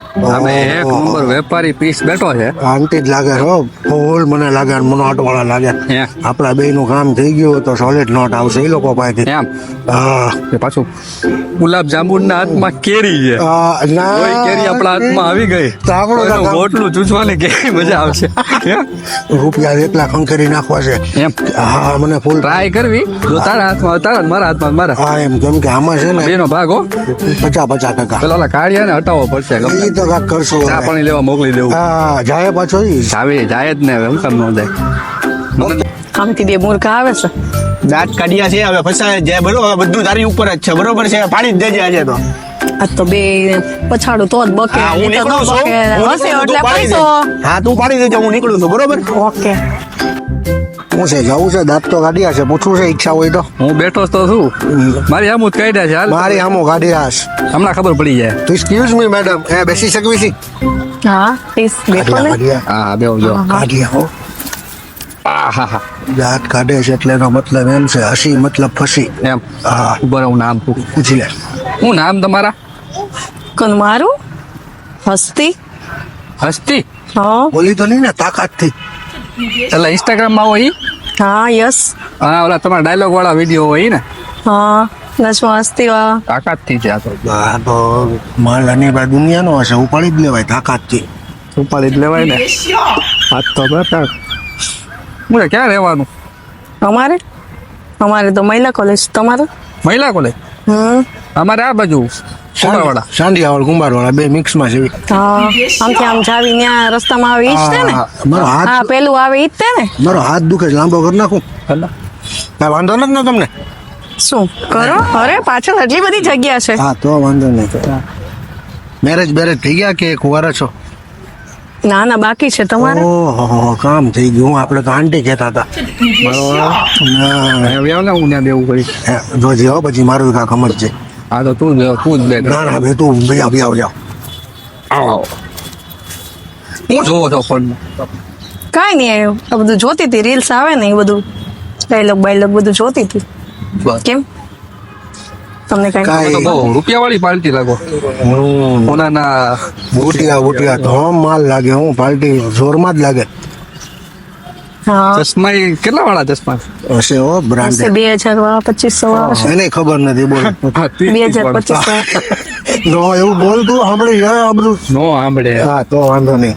અમે એક નંબર વેપારી પીસ બેઠો છે. શાંતિ જ લાગે હો. ફૂલ મને લાગે મનોટ વાળા લાગે. આપણા બે નું કામ થઈ ગયું તો સોલિડ નોટ આવશે એ લોકો પાસેથી. એમ. હા. પાછું ગુલાબ જાંબુના હાથમાં કેરી છે. ના. કેરી આપણા હાથમાં આવી ગઈ. તો આપણું ચૂચવાની. ગોટલું ચૂસવાની કેવી મજા આવશે. રૂપિયા એટલા ખંખેરી નાખવા છે. એમ. હા મને ફૂલ ટ્રાય કરવી. જો તારા હાથમાં તારા મારા હાથમાં મારા. હા એમ કેમ કે આમાં છે ને બેનો ભાગ હો. પચાસ પચાસ ટકા. પેલા કાળિયા ને હટાવવો પડશે એ તો કાંઈક કરશું. ચા પાણી લેવા મોકલી દેવું. હા જાય પાછો ઈ. જાવે જાય જ ને હવે હું કામ ન જાય. બે મૂર્ખા આવે છે. દાંત કાઢ્યા છે હવે ફસાય જાય બરોબર બધું તારી ઉપર જ છે બરોબર છે? પાડી જ દેજે આજે તો. આ તો બે પછાડું તો જ બકે હા નીકળું છું. એટલે પૈસો. હા તું પાડી દેજો હું નીકળું છું બરોબર? ઓકે. હું છે જવું છે દાંત તો કાઢ્યા છે પૂછવું છે ઈચ્છા હોય તો. હું બેઠો તો છું. મારી આમ જ કાઢ્યા છે હાલ. મારી આમ કાઢ્યા છે. હમણાં ખબર પડી જાય. તો એક્સક્યુઝ મી મેડમ એ બેસી શકવી છે? હા પ્લીઝ બેઠો ને. હા બેહો જો કાઢ્યા હો. આ હા હા દાંત કાઢે છે એટલે એનો મતલબ એમ છે હસી મતલબ ફસી. એમ. હા. બરાબર હું નામ પૂછી. લે. હું નામ તમારા? કોણ મારું? હસ્તી? હસ્તી? હા. બોલી તો નહીં ને તાકાતથી એટલે ઇન્સ્ટાગ્રામમાં હોય હા યસ. હા ઓલા તમારા ડાયલોગ વાળા વીડિયો હોય ને? હા નચમાં હસ્તી વા તાકાતથી છે આ તો. માલ અને બા દુનિયાનો હશે ઉપાડી જ લેવાય તાકાતથી. ઉપાડી જ લેવાય ને? હાથ તો બતા હું ક્યાં રહેવાનું? અમારે? અમારે તો મહિલા કોલેજ તમારે? મહિલા કોલેજ અમારે આ બાજુ સોનાવાડા સાંડિયાવાળ કુંભારવાળા બે મિક્સમાં છે હા આમથી આમ જાવી ત્યાં રસ્તામાં આવી ઈ જ છે ને? મારો હાથ હા પેલું આવે ઈ જ તે ને? મારો હાથ દુખે છે લાંબો કરી નાખું. હલા. કાંઈ વાંધો નથી ને તમને? શું કરો? અરે પાછળ એટલી બધી જગ્યા છે. હા તો વાંધો નહીં. મેરેજ બેરેજ થઈ ગયા કે કુંવારા છો? ના ના બાકી છે તમારે? ઓહો કામ થઈ ગયું. આપણે તો આંટી કહેતા હતા. હવે આવ ને હું ત્યાં બેવું કરીશ હે, જોજે હો પછી મારું કાંક છે. હા તો તું જ તું જ બે ના ના બે તું ભૈયા જાઓ આવો. હું જોવો છો ફોન? કાંઈ નહીં આ બધું જોતી હતી રીલ્સ આવે ને એ બધું. ડાયલોગ બાયલોગ બધું જોતી હતી. કેમ? તમને કાંઈ- બહુ. રૂપિયા વાળી પાર્ટી લાગો. હમ. ઓનાના બુટિયા બુટિયા ધોમ માલ લાગે હું પાર્ટી જોરમાં જ લાગે. ચશ્મા કેટલા વાળા ચશ્મા? હશે બ્રાન્ડ બે હજાર વાળા પચીસો વાળા એને ખબર નથી બોલ. બે હજાર પચીસ. નો એવું બોલ તું સાંભળી આ બધું. નો આંબળે હા તો વાંધો નહીં.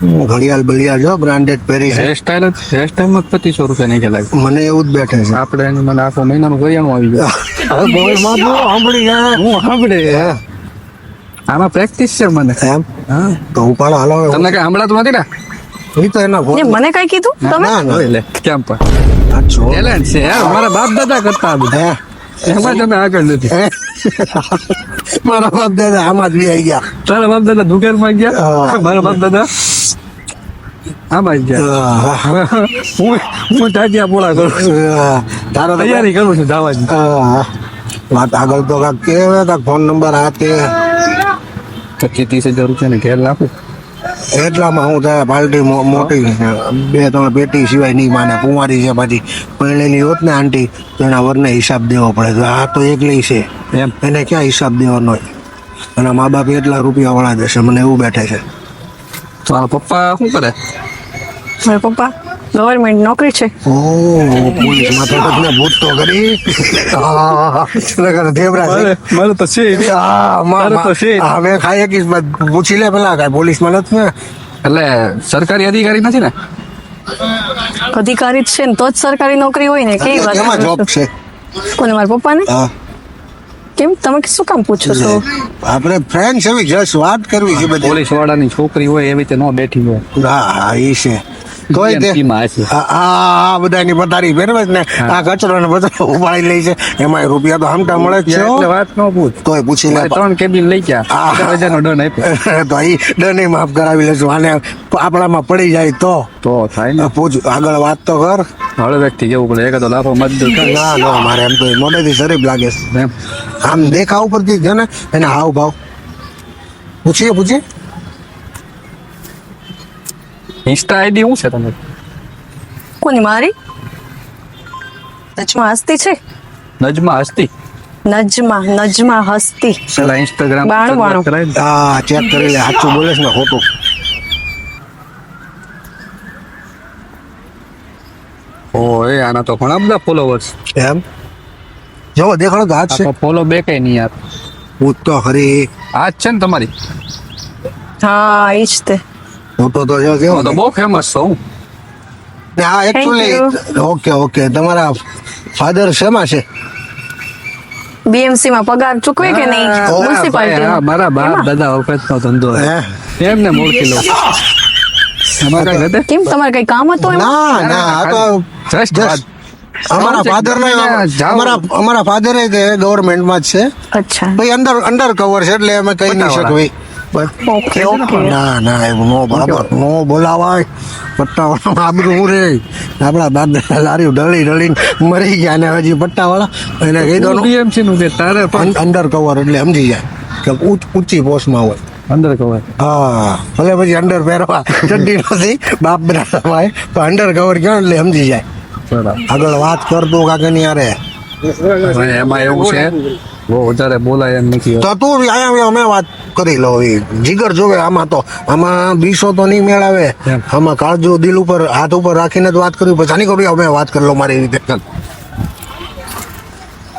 ઘડિયાળ બળિયાળ જો બ્રાન્ડેડ પહેરી છે. હેરસ્ટાઇલ જ હેર સ્ટાઈલમાં પચીસો રૂપિયા નહીં ચલાવી મને એવું જ બેઠે છે. આપણે એની મને આખો મહિનાનું કરિયાણું આવી ગયું. સાંભળી હું સાંભળે. આમાં પ્રેક્ટિસ છે મને. એમ? હા. તો પણ હાલો તમને કઈ સાંભળાતું નથી ને? એ તો એના મને કઈ કીધું તમે? કેમ પણ? ટેલેન્ટ છે. યાર. મારા બાપ દાદા કરતા બધા. હે. એમાં તમે આગળ નથી. હે? મારા બાપ દાદા આમાં જ બી આવી ગયા. તારા બાપ દાદા દુકાનમાં ગયા મારા બાપ દાદા? આમાં ભાઈ હું હું તાજિયા પોળા કરું તારો તૈયારી કરું છું જવાની વાત આગળ તો કાંઈક કે કાંઈક ફોન નંબર આ ને? ઘેર નાખું એટલામાં હું થાય પાલટી મોટી બે ત્રણ પેટી સિવાય નહીં માને કુંવારી છે પાછી પહેલેલી હોત ને આંટી તો એના વરને હિસાબ દેવો પડે. આ તો એકલી છે. એમ. એને ક્યાં હિસાબ દેવાનો હોય? અને મા બાપ એટલા રૂપિયા વાળા દેશે મને એવું બેઠે છે. તો પપ્પા શું કરે? મારા પપ્પા ગવર્મેન્ટ નોકરી છે. ઓ પોલીસમાં તો ને ભૂત તો કરી. છે. મારે તો છે આ મારે તો છે. હવે ખાઈ બાદ પૂછી લે પેલા કાંઈ પોલીસમાં નથી ને. એટલે સરકારી અધિકારી નથી ને? અધિકારી જ છે ને તો જ સરકારી નોકરી હોય ને કેવી વાત જોબ છે. કોને મારા પપ્પાને? હા. કેમ? તમે શું કામ પૂછો છો? આપણે ફ્રેન્ડ છે જસ્ટ વાત કરવી છે બધી. પોલીસ વાળાની છોકરી હોય એવી રીતે ન બેઠી હોય. હા હા એ છે. તોય તે. આ આ બધાની પથારી ફેરવે ને આ કચરો ને બધો ઉપાડી લે છે. એમાં રૂપિયા તો હમતા મળે છે એટલે વાત ન પૂછ. તોય પૂછી લે ત્રણ કેબિન લઈ ગયા. હજારનો ડન આપ્યો. તો એ દંડ માફ કરાવી લેશું આને આપણામાં પડી જાય તો. તો થાય ને. પૂછ આગળ વાત તો કર. હળવેકથી જવું પડે. એક તો લાફો મત. ના ના મારે એમ તો મોઢેથી શરીફ લાગે છે. આમ દેખાવ ઉપરથી છે ને એને હાવ ભાવ. પૂછીએ પૂછીએ. ઇન્સ્ટા આઈડી શું છે તમે કોની મારી? નજમા હસ્તી છે? નજમા હસ્તી? નજમા નજમા હસ્તી. પેલા ઇન્સ્ટાગ્રામ બાણું, બાણું. હા ચેક કરી લે સાચું બોલે છે ને ખોટું. ઓ એ આના તો ઘણા બધા ફોલોવર્સ એમ? જો દેખાડો તો હાથ છે. ફોલો બે કઈ નહીં યાર. હું તો હરી. આજ છે ને તમારી? હા ઈ જ તે. તો જો કેવો તો બહુ ફેમસ છું હા. એકચ્યુઅલી ઓકે ઓકે તમારા ફાધર શેમાં છે? બીએમસી માં પગાર ચૂકવે કે નહીં? મ્યુનિસિપાલિટી હા, મારા બાપ દાદા વખત નો ધંધો હે? એમને મોડકી લો કઈ કેમ તમારે કઈ કામ હતું ના ના આ તો just અમારા ફાધર ને અમારા અમારા ફાધર ગવર્મેન્ટમાં જ છે. અચ્છા. ભાઈ અંડર અંડર કવર છે એટલે અમે કહી નહીં પટ્ટાવાળા. Okay okay. ના ના એવું નો બરાબર નો બોલાવાય. પટ્ટાવાળા આબરું રે આપણા દાદા લારી ડળી ડળીને મરી ગયા ને હજી પટ્ટાવાળા. એને કહી દો BMC નું. છે તારે અંડર કવર એટલે સમજી જાય કે ઊંચી પોસ્ટમાં હોય. અંદર કવર હા ભલે પછી અંડર પહેરવા. ચડ્ડી નથી બાપ બેટા તો અંડર કવર ક્યાં એટલે સમજી જાય. આગળ વાત કરતો કાકાની યારે એમાં એવું છે બહુ વધારે બોલાય એમ નથી તો તું અહીંયા અમે વાત કરી લો એ જીગર જોવે આમાં તો. આમાં બીસો તો નહીં મેળાવે. આમાં કાળજો દિલ ઉપર હાથ ઉપર રાખીને જ વાત કરવી પછી નહીં કરું અમે વાત કરી લો મારી રીતે.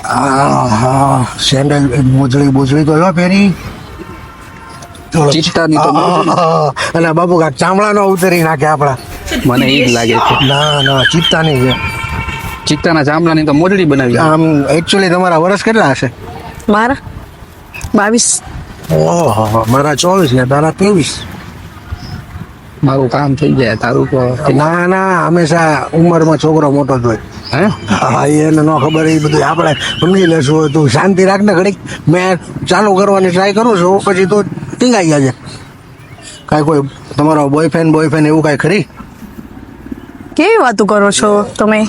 હા હા સેન્ડલ મોજડી બોજડી તો જો પહેરી. ચિત્તાની તો અને બાબુ કા ચામડા નો ઉતરી નાખે આપડા મને એ જ લાગે છે. ના ના ચિત્તાની છે. ચિત્તાના ચામડાની તો મોજડી બનાવી આમ એકચ્યુઅલી તમારા વર્ષ કેટલા હશે? મારા? બાવીસ. ઓહો મારા ચોવીસ ને તારા ત્રેવીસ. મારું કામ થઈ જાય તારું તો ના ના હંમેશા ઉંમરમાં છોકરો મોટો જ હોય. હે? હા એને ન ખબર એ બધું આપણે સમજી લેશું તું. શાંતિ રાખ ને ઘડીક. મેં ચાલુ કરવાની ટ્રાય કરું છું પછી તો ટીંગાઈ ગયા છે કાંઈ કોઈ તમારો બોયફ્રેન્ડ બોયફ્રેન્ડ એવું કાંઈ ખરી? કેવી વાતો કરો છો તમે?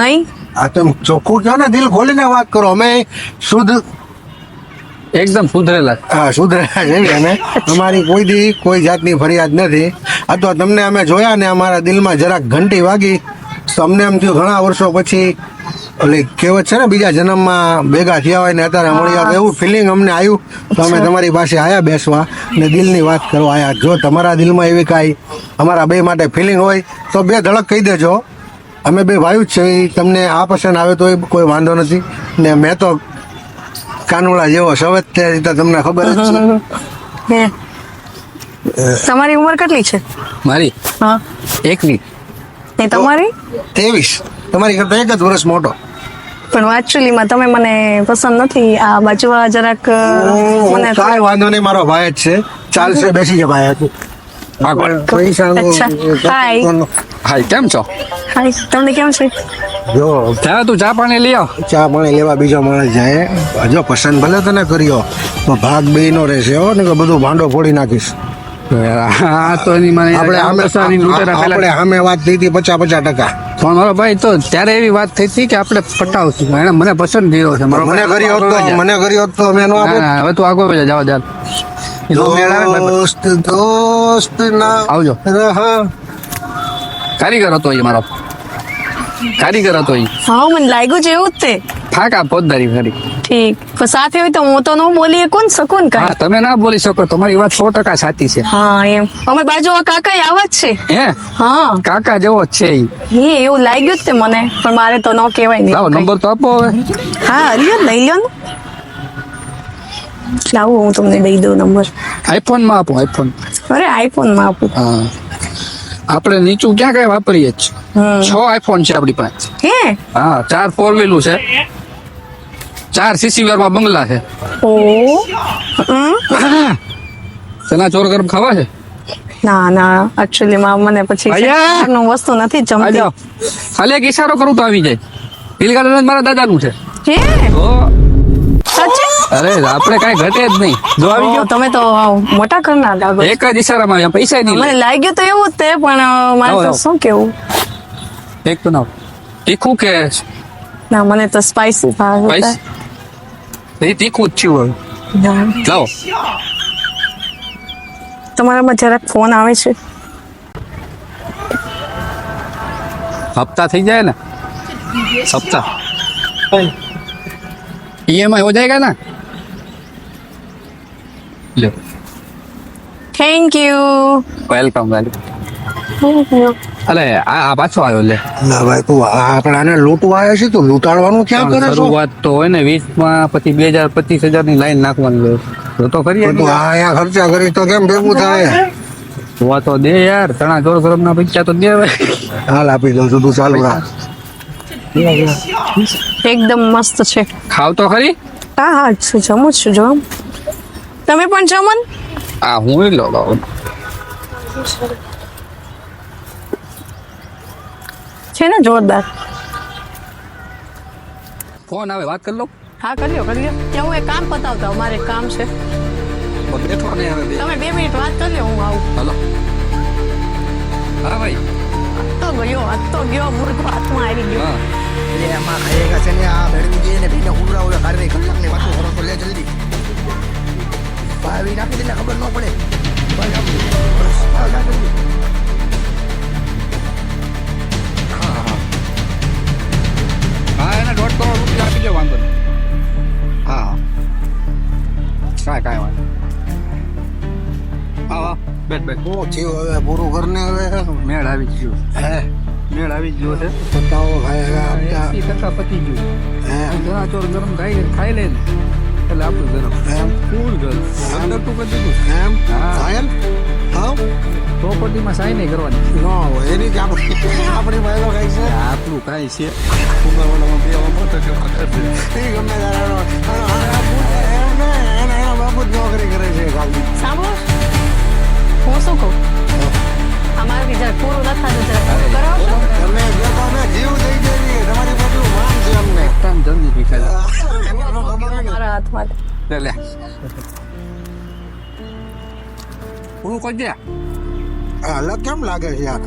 નહીં? આ તમે ચોખ્ખું કહો ને? દિલ ખોલીને વાત કરો. અમે શુદ્ધ એકદમ સુધરેલા. હા સુધરેલા છે અને અમારી કોઈ દી કોઈ જાતની ફરિયાદ નથી. આ તો તમને અમે જોયા ને અમારા દિલમાં જરાક ઘંટી વાગી. તો અમને એમ થયું ઘણા વર્ષો પછી એટલે કહેવત છે ને બીજા જન્મમાં ભેગા થયા હોય ને અત્યારે મળ્યા તો એવું ફિલિંગ અમને આવ્યું. તો અમે તમારી પાસે આયા બેસવા ને દિલની વાત કરવા આયા. જો તમારા દિલમાં એવી કાંઈ અમારા બે માટે ફિલિંગ હોય તો બે ધડક કહી દેજો. અમે બે ભાઈ જ છે તમને આ પસંદ આવે તો કોઈ વાંધો નથી. ને મેં તો કાનુડા જેવો સવેત તે રીતે તમને ખબર જ છે. હે તમારી ઉંમર કેટલી છે? મારી? હા. એકની. ને તમારી? ત્રેવીસ. તમારી કરતા એક જ વર્ષ મોટો. પણ એકચ્યુઅલીમાં તમે મને પસંદ નથી. આ બાજુવા જરાક મને કાંઈ વાંધો નહીં મારો ભાઈ જ છે. ચાલશે બેસી જાય ભાઈ. હાય. હાય કેમ છો? હાય તમને કેમ છે? જો. જા તું ચા પાણી લઈ આવ ચા પાણી લેવા બીજો માણસ જાય. જો પસંદ ભલે તને કર્યો તો ભાગ બે નો રહેશે હો ને બધું ભાંડો ફોડી નાખીશ. આપણે સામે વાત થઈ હતી પચાસ પચાસ ટકા. પણ મારો ભાઈ તો ત્યારે એવી વાત થઈ હતી કે આપણે પટાવશું. એને મને પસંદ થયો છે મને કર્યો હોત મને કર્યો મેં હવે તું આગળ જવા. દોસ્ત દોસ્ત ના આવજો. કારીગર હતો એ મારો. કારીગર હતો એ હા મને લાગ્યું છે એવું જ તે. ફાકા પોતદારી ખરી ઠીક. પણ સાથે હોય તો હું તો ન બોલી કોણ શકું ને હા તમે ના બોલી શકો તમારી વાત સો ટકા સાચી છે. હા એમ. અમે બાજુ કાકા આવા જ છે. હે? હા. કાકા જેવો જ છે એ એવું લાગ્યું જ તે મને પણ મારે તો ન કહેવાય નહીં લાવો નંબર તો આપો હવે. હા લ્યો લઈ લ્યો ને. લાવો હું તમને દઈ દઉં નંબર. આઈફોનમાં આપો આઈફોન અરે આઈફોનમાં આપું. હા. આપણે નીચું ક્યાં કઈ વાપરીએ જ. છ આઈફોન છે આપણી પાસે. હે? હા ચાર ફોર વ્હીલું છે. ચાર સીસી માં બંગલા છે. ઓ. તેના ચોર ગરમ ખાવા છે? ના ના. એકચ્યુઅલી માં મને પછી. નું વસ્તુ નથી જમતી. ખાલી એક ઈશારો કરું તો આવી જાય. દિલગાર્ડન મારા દાદાનું છે. હે? અરે આપણે કઈ ઘટે જ નહીં. જો આવી ગયો. તમે તો મોટા કરના લાગો એક જ ઈશારામાં આવ્યા પૈસા નહીં મને લાગ્યું તો એવું તે પણ મારે તો શું કેવું? એક તો ના તીખું કે? ના મને તો સ્પાઈસી ભાવે એ તીખું જ છું હવે. લાવો. તમારામાં જરાક ફોન આવે છે? હપ્તા થઈ જાય ને? હપ્તા. ઈએમઆઈ હો જાયગા ના? लो થેન્ક યુ વેલકમ વેલકમ અલે આ આ પાછો આવ્યો લે. ના ભાઈ તું આપણાને લૂંટવા આવ્યો છે તો? લૂંટાડવાનું ક્યાં કરે છો? વાત તો હોય ને 20 માં પછી બે હજાર પચીસ હજારની લાઈન નાખવાની તો તો કરી તું આ અહીંયા ખર્ચા કરી તો કેમ ભેગું થાય? જોવા તો દે યાર ચણા જોર ગરમ ના પૈસા તો દે હાલ આપી દઉં છું તું ચાલુ રાખ એકદમ મસ્ત છે. ખાવ તો ખરી. હા હા છું જમું છું જો તમે પણ છો મન? આ હું લો લો છે ને જોરદાર. ફોન આવે વાત કરી લો. હા કરી લ્યો કરી લો. કે હું એક કામ પતાવતા મારે કામ છે. બેઠો નહીં આવે તમે બે મિનિટ વાત કરી લો હું આવું. હલો. હા ભાઈ. તો ગયો આ તો ગયો મૂર્ખ હાથમાં આવી ગયો. હા. એટલે એમાં ખાઈગા છે ને આ મેળવી જઈએ ને ભીને ઉડા ઉડા કાઢી કલાકની વાતો કરો તો લે જલ્દી. ભાવી નાખી દે ખબર ન પડે બસ આમ, બસ, આ નાખ જલ્દી. હા એને દોઢ કરોડ રૂપિયા આપી દો વાંધો નહીં હા હા કાંઈ કાંઈ વાંધો હા હા બેઠ બેઠ શું થયું હવે પૂરું કરને હવે મેળ આવી જ ગયો હે મેળ આવી જ ગયો છે પતાવો ભાઈ હવે આપતા પતી ગયું હે ચોર ગરમ ખાઈ ખાઈ લે ને એટલે આપણું ગરમ એમ ફૂલ ગરમ અંદર તું કરી દીધું એમ હા. ઘાયલ હાવ પ્રોપર્ટીમાં સાઈ નહીં કરવાની. ન હોય એની જ આપણે આપણી ભાઈઓ કઈ છે? આપણું કાંઈ છે. ઉમરવાળામાં બે આવા મોટો છે? એ ગમે ત્યારે આનો- આનો- આનો બાપુ જ એમ ને એના જ નોકરી કરે છે ખાલી સાંભળો. હું શું કહું? અમારે જરા પૂરું નથી થતું જરા કરાવો છો તમે તો અમે જીવ દઈ દેવી તમારી બધું માન છે અમને જલ્દી ખબર મારા હાથમાં લે લે. પૂરું કરી દે આ અલગ કેમ લાગે છે યાર?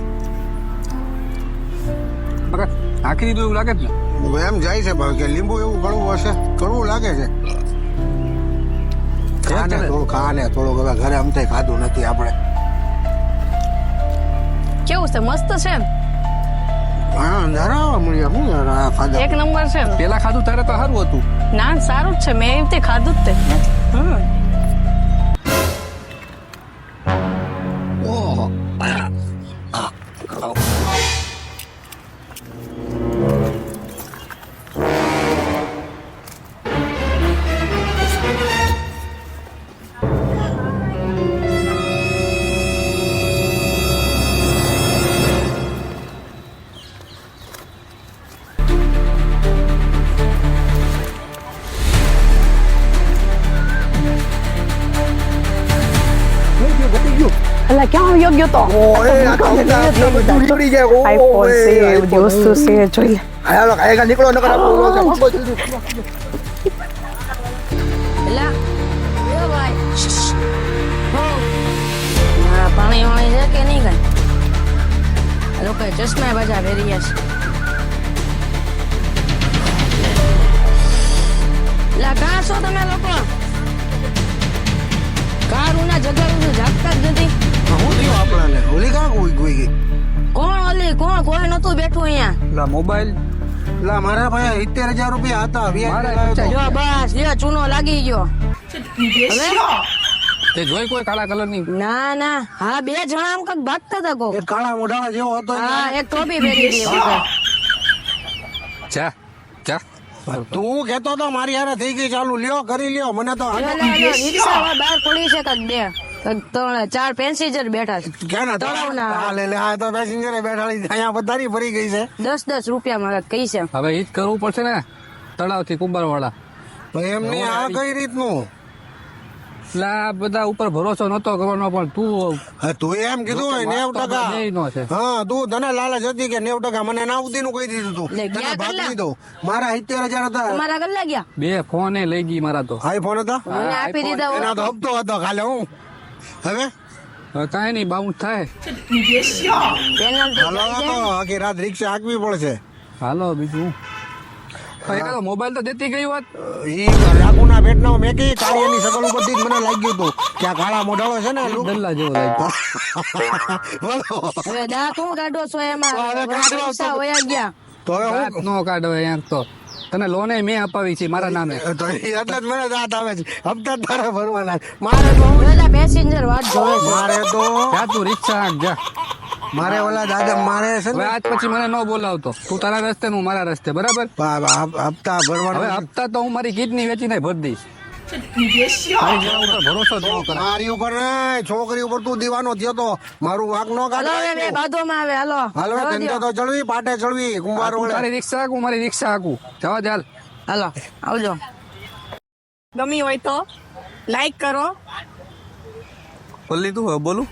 નાખી દીધું એવું લાગે જ ને એમ જાય છે ભાવ કે લીંબુ એવું ઘણું હશે. કડવું લાગે છે. ખાને. થોડું ખાને થોડું હવે ઘરે અમતે ખાધું નથી આપણે. કેવું છે? મસ્ત છે? હા મળ્યા. યાર આ ખાધા એક નંબર છે. ને પેલા ખાધું તારે તો સારું હતું. ના સારું જ છે. મેં એ રીતે ખાધું જ તે. હમ. અલા ક્યાં યોગ્ય તો આઈફોન છે બધી વસ્તુ છે જોઈ લે નીકળો નકર પાણી વાણી છે કે નહીં કઈ લોકો ચશ્મા બાજા પહેરી ગયા છે લા કાં છો તમે લોકો કાર ઉના જગાડું જાગતા જ નથી શું થયું આપણાને ઓલી કાં કોઈ કોઈ ગઈ કોણ ઓલી કોણ કોઈ નતું બેઠું અહીંયા લા મોબાઈલ લા મારા ભાઈ સિત્તેર હજાર રૂપિયા હતા મારા VIP પચાસ. જો બસ લ્યો ચૂનો લાગી ગયો હવે તે જોઈ કોઈ કાળા કલરની ના ના હા બે જણા આમ કંઈક ભાગતા હતા કોક એક કાળા મોઢાળા જેવો હતો ને. હા એક ટોપી પહેરી હતી એ વખતે. ચા ચા તું કેતો તો મારી હારે થઈ ગઈ ચાલુ લ્યો કરી લ્યો મને તો લ્યો, લ્યો, લ્યો, રિક્ષા હવે બહાર પડી છે કાંઈક બે કાંઈક ત્રણ ચાર પેસેન્જર બેઠા છે. તળાવના. લે આ તો પેસેન્જર બેઠા અહીંયા બધાની ભરી ગઈ છે. દસ દસ રૂપિયા મારા કઈ છે. હવે ઈ જ કરવું પડશે ને તળાવથી કુંભાર વાળા તો એમની આ કઈ રીતનું? લા બધા ઉપર ભરોસો નતો કરવાનો પણ તું તું એમ કીધું હોય નેવ ટકા. નહીં નો છે. હા તું તને લાલચ હતી કે નેવ ટકા. મને ના ઉદી નું કહી દીધું તું. તને ભાગ લીધો. મારા સિત્તેર હજાર હતા. મારા કેટલા ગયા? બે ફોન એ લઈ ગઈ મારા તો. આઈફોન હતા? આપી દીધા એના તો હપ્તો હતો ખાલે હું. હવે? હવે કાંઈ નહીં બાઉન્સ થાય. હાલો તો આખી રાત રિક્ષા હાંકવી પડશે. હાલો બીજું. એકાદો મોબાઈલ તો દેતી ગઈ વાત. ઈ રાખુના પેટનો મેં કઈ કાળી એની શકલ ઉપરથી જ મને લાગ્યું હતું કે આ કાળા મોઢાળો છે ને દલ્લા જેવો લાગ્યો. બોલો. હવે દા હું કાઢો છો એમાં? હવે કાઢો તો. રિક્ષા ગયા. તો હવે હું નો કાઢો યાર તો. તને લોને મેં અપાવી છે મારા નામે. તો એટલે જ મને દાંત આવે છે. હપ્તા તારા ભરવાના. મારે તો પેલા પેસેન્જર વાત જોવે મારે તો જા તું રિક્ષા હાંક જા. મારે ઓલા દાદા મારે છે ને આજ પછી મને ન બોલાવતો. તું તારા રસ્તે હું મારા રસ્તે બરાબર? હપ્તા હવે ભરવાનો હપ્તા તો હું મારી કિડની વેચીને ભરી દઈશ. ઉપર ન છોકરી ઉપર તું દીવાનો થયો તો મારું વાક નો કાઢ. આવે. હાલો. હાલો ધંધો તો ચડવી પાટે ચડવી. કુંભાર રિક્ષા હાંક મારી રિક્ષા હાકું. જવા દે હાલો. આવજો. ગમી હોય તો લાઈક કરો. બોલી? તું બોલું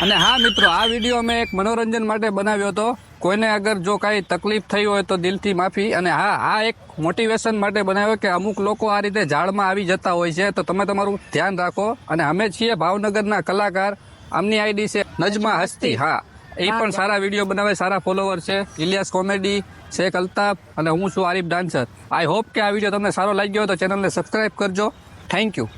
અને હા મિત્રો આ વીડિયો મેં એક મનોરંજન માટે બનાવ્યો હતો. કોઈને અગર જો કાંઈ તકલીફ થઈ હોય તો દિલથી માફી. અને હા આ એક મોટિવેશન માટે બનાવ્યો કે અમુક લોકો આ રીતે ઝાડમાં આવી જતા હોય છે. તો તમે તમારું ધ્યાન રાખો. અને અમે છીએ ભાવનગરના કલાકાર. આમની આઈડી છે નજમા હસ્તી. હા. એ પણ સારા વીડિયો બનાવે સારા ફોલોવર છે. ઇલિયાસ કોમેડી શેખ અલ્તાફ અને હું છું આરીફ ડાન્સર. આઈ હોપ કે આ વીડિયો તમને સારો લાગ્યો હોય તો ચેનલને સબસ્ક્રાઈબ કરજો. Thank you